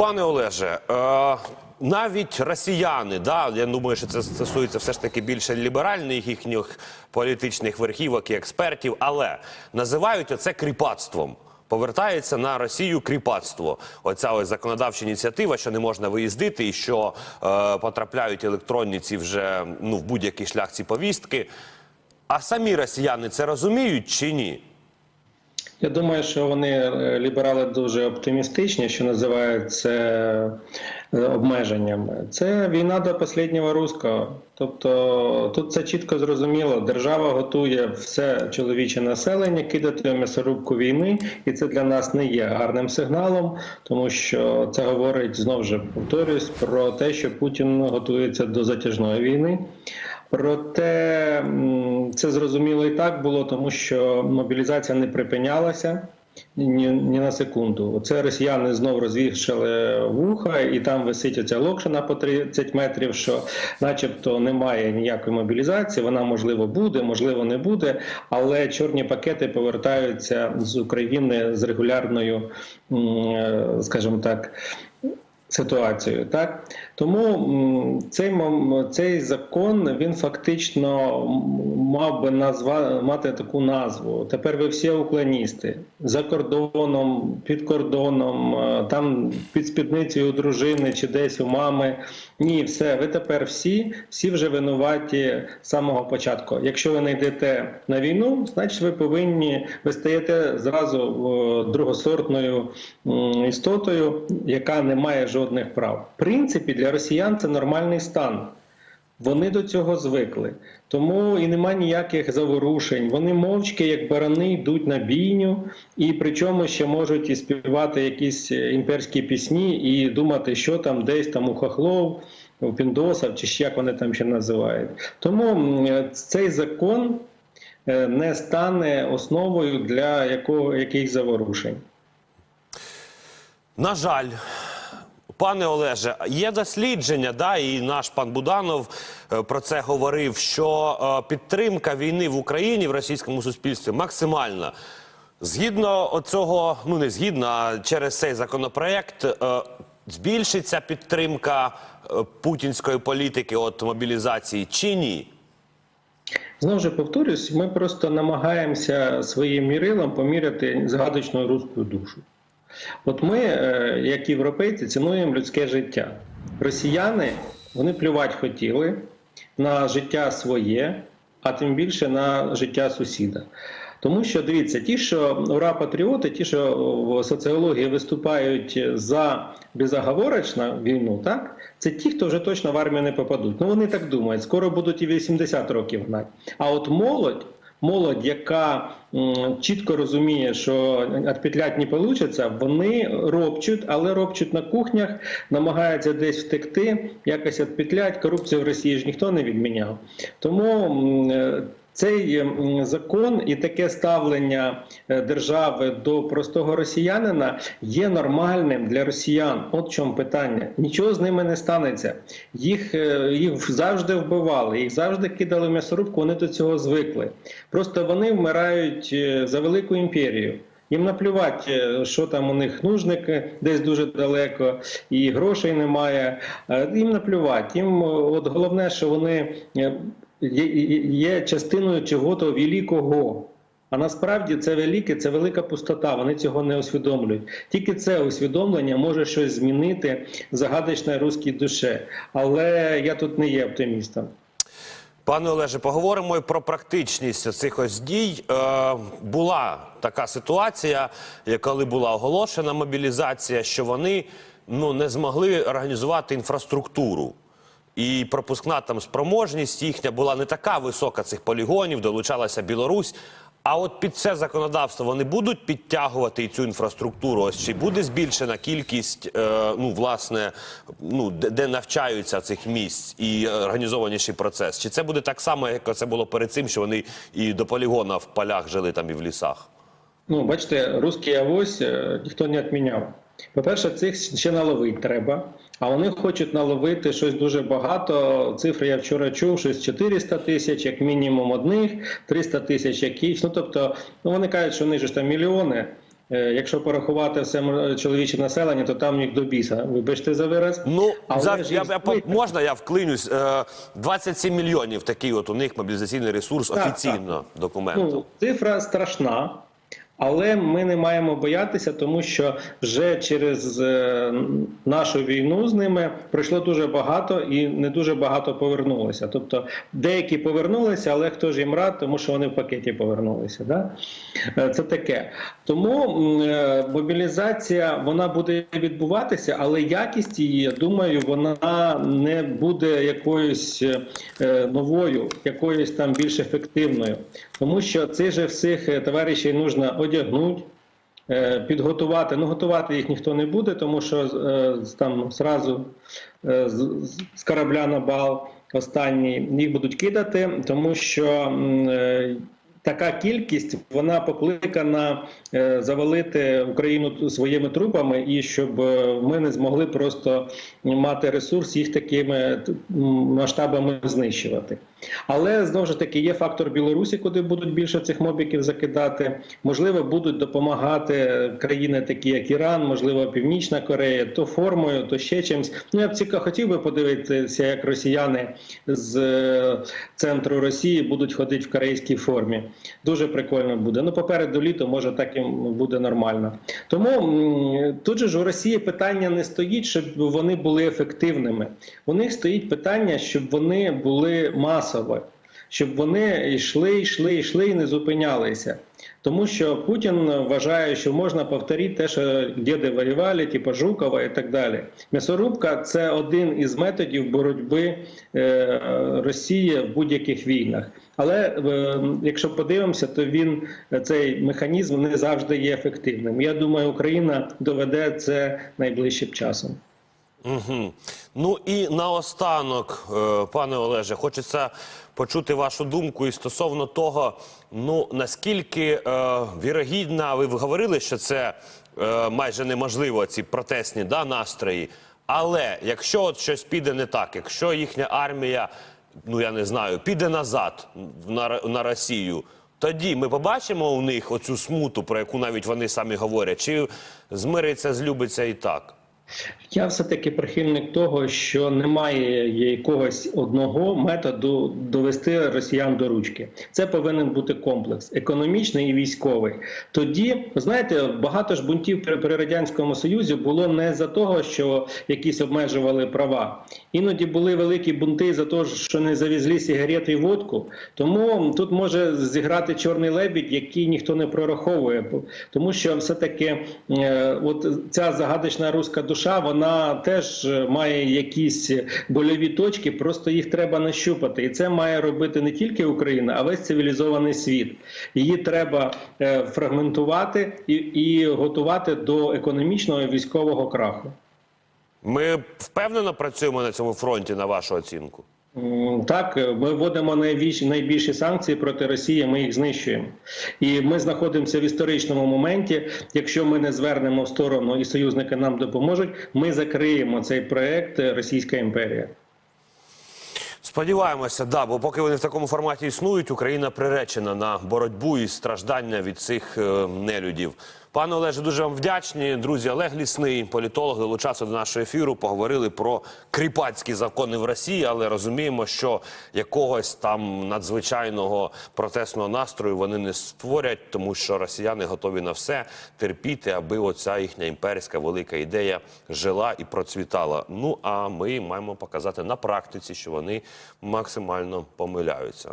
Пане Олеже, е, навіть росіяни, да, я думаю, що це стосується все ж таки більше ліберальних їхніх політичних верхівок і експертів, але називають оце кріпацтвом. Повертається на Росію кріпацтво. Оця ось законодавча ініціатива, що не можна виїздити, і що е, потрапляють електронні ці вже ну в будь-який шлях ці повістки. А самі росіяни це розуміють чи ні? Я думаю, що вони е, ліберали дуже оптимістичні, що називають це е, обмеженням. Це війна до останнього руського. Тобто тут це чітко зрозуміло. Держава готує все чоловіче населення кидати в м'ясорубку війни, і це для нас не є гарним сигналом, тому що це говорить знову ж повторюсь про те, що Путін готується до затяжної війни. Проте це зрозуміло і так було, тому що мобілізація не припинялася ні, ні на секунду. Оце росіяни знов розвішали вуха, і там висить оця локшина по 30 метрів, що начебто немає ніякої мобілізації. Вона можливо буде, можливо, не буде. Але чорні пакети повертаються з України з регулярною, е, скажімо так. Ситуацією, так тому цей цей закон він фактично мав би назва мати таку назву. Тепер ви всі уклоністи за кордоном, під кордоном, е, там під спідницею дружини чи десь у мами. Ні, все, ви тепер всі, всі вже винуваті з самого початку. Якщо ви не йдете на війну, значить ви повинні ви стаєте зразу е, другосортною істотою, яка не має жодних прав. В принципі, для росіян це нормальний стан. Вони до цього звикли, тому і нема ніяких заворушень. Вони мовчки, як барани, йдуть на бійню, і причому ще можуть і співати якісь е, імперські пісні і думати, що там десь там у хохлов, у піндосів, чи як вони там ще називають. Тому е, цей закон е, не стане основою для якого яких заворушень. На жаль, пане Олеже, є дослідження, да, і наш пан Буданов е, про це говорив, що е, підтримка війни в Україні в російському суспільстві максимальна. Згідно цього, ну не згідно, а через цей законопроект е, збільшиться підтримка путінської політики от мобілізації чи ні? Знову ж повторюсь, ми просто намагаємося своїм мірилом поміряти загадочну руську душу. От ми, е, як європейці, цінуємо людське життя. Росіяни вони плювати хотіли на життя своє, а тим більше на життя сусіда. Тому що дивіться, ті, що ура патріоти, ті, що в соціології виступають за безоговорочну війну, так це ті, хто вже точно в армію не попадуть. Ну вони так думають, скоро будуть і 80 років гнати. А от молодь. Молодь, яка чітко розуміє, що відпетлять не вийде, вони робчуть, але робчуть на кухнях, намагаються десь втекти, якось відпетлять. Корупцію в Росії ж ніхто не відміняв. Тому е, цей закон і таке ставлення е, держави до простого росіянина є нормальним для росіян. От в чому питання. Нічого з ними не станеться. Їх, е, їх завжди вбивали, їх завжди кидали в м'ясорубку, вони до цього звикли. Просто вони вмирають е, за велику імперію. Їм наплювати, що там у них нужник десь дуже далеко, і грошей немає. Їм наплювати. Їм от головне, що вони є, частиною чого-то великого. А насправді це велике, це велика пустота. Вони цього не усвідомлюють. Тільки це усвідомлення може щось змінити в загадочній руській душе. Але я тут не є оптимістом. Пане Олеже, поговоримо і про практичність цих ось дій. Е, була така ситуація, е, коли була оголошена мобілізація, що вони ну не змогли організувати інфраструктуру. І пропускна там спроможність їхня була не така висока цих полігонів, долучалася Білорусь. А от під це законодавство вони будуть підтягувати цю інфраструктуру. Ось чи буде збільшена кількість, е, ну власне, ну де, де навчаються цих місць і організованіший процес? Чи це буде так само, як це було перед цим, що вони і до полігона в полях жили там і в лісах? Ну, бачите, русський авось е, ніхто не відміняв. По-перше, цих ще наловити треба, а вони хочуть наловити щось дуже багато. Цифри я вчора чув, щось 400 тисяч, як мінімум одних, 300 тисяч якихось. Ну тобто, ну вони кажуть, що вони ж там мільйони. Е, Якщо порахувати все чоловіче населення, то там їх до біса. Вибачте за вираз. Ну, Але за, ж я, я, можна я вклинюсь? Е, 27 мільйонів такий от у них мобілізаційний ресурс Так, офіційно документом. Ну, цифра страшна, але ми не маємо боятися, тому що вже через е, нашу війну з ними пройшло дуже багато і не дуже багато повернулося. Тобто деякі повернулися, але хто ж їм рад, тому що вони в пакеті повернулися. Да? Е, Це таке. Тому е, мобілізація вона буде відбуватися, але якість її, я думаю, вона не буде якоюсь новою, якоюсь там більш ефективною. Тому що цих же всіх товаришів нужно одягнути. е, Підготувати, ну готувати їх ніхто не буде, тому що е, там зразу е, з, корабля на бал останній їх будуть кидати, тому що така кількість вона покликана е, завалити Україну своїми трупами, і щоб е, ми не змогли просто мати ресурс їх такими масштабами знищувати. Але знову ж таки є фактор Білорусі, куди будуть більше цих мобіків закидати. Можливо, будуть допомагати країни, такі як Іран, можливо, Північна Корея, то формою, то ще чимось. Ну я б цікаво хотів би подивитися, як росіяни з е, центру Росії будуть ходити в корейській формі. Дуже прикольно буде. Ну, попереду літо, може, так і буде нормально. Тому тут же ж у Росії питання не стоїть, щоб вони були ефективними. У них стоїть питання, щоб вони були масово, щоб вони йшли, йшли, йшли і не зупинялися. Тому що Путін вважає, що можна повторити те, що діди воювали, типу Жукова і так далі. М'ясорубка це один із методів боротьби е, Росії в будь-яких війнах. Але е, якщо подивимося, то він цей механізм не завжди є ефективним. Я думаю, Україна доведе це найближчим часом. Угу. Ну і наостанок, е, пане Олеже, хочеться почути вашу думку і стосовно того, ну наскільки е, вірогідна, ви говорили, що це е, майже неможливо, ці протестні да, настрої. Але якщо от щось піде не так, якщо їхня армія, ну я не знаю, піде назад на, на Росію, тоді ми побачимо у них оцю смуту, про яку навіть вони самі говорять, чи змириться, злюбиться і так. Я все-таки прихильник того, що немає якогось одного методу довести росіян до ручки. Це повинен бути комплекс економічний і військовий. Тоді, знаєте, багато ж бунтів при, радянському союзі було не за того, що якісь обмежували права. Іноді були великі бунти за те, що не завезли сигарети і водку. Тому тут може зіграти чорний лебідь, який ніхто не прораховує. Тому що все-таки е, от ця загадочна руська душа, вона теж має якісь больові точки, просто їх треба нащупати. І це має робити не тільки Україна, а весь цивілізований світ. Її треба е, фрагментувати і, і готувати до економічного і військового краху. Ми впевнено працюємо на цьому фронті, на вашу оцінку. Так, ми вводимо найбільші, найбільші санкції проти Росії, ми їх знищуємо. І ми знаходимося в історичному моменті. Якщо ми не звернемо в сторону і союзники нам допоможуть, ми закриємо цей проект Російська імперія. Сподіваємося, да, бо поки вони в такому форматі існують, Україна приречена на боротьбу і страждання від цих е, нелюдів. Пане Олеже, дуже вам вдячні. Друзі, Олег Лісний, політолог, долучався до нашого ефіру. Поговорили про кріпацькі закони в Росії, але розуміємо, що якогось там надзвичайного протестного настрою вони не створять, тому що росіяни готові на все терпіти, аби оця їхня імперська велика ідея жила і процвітала. Ну а ми маємо показати на практиці, що вони максимально помиляються.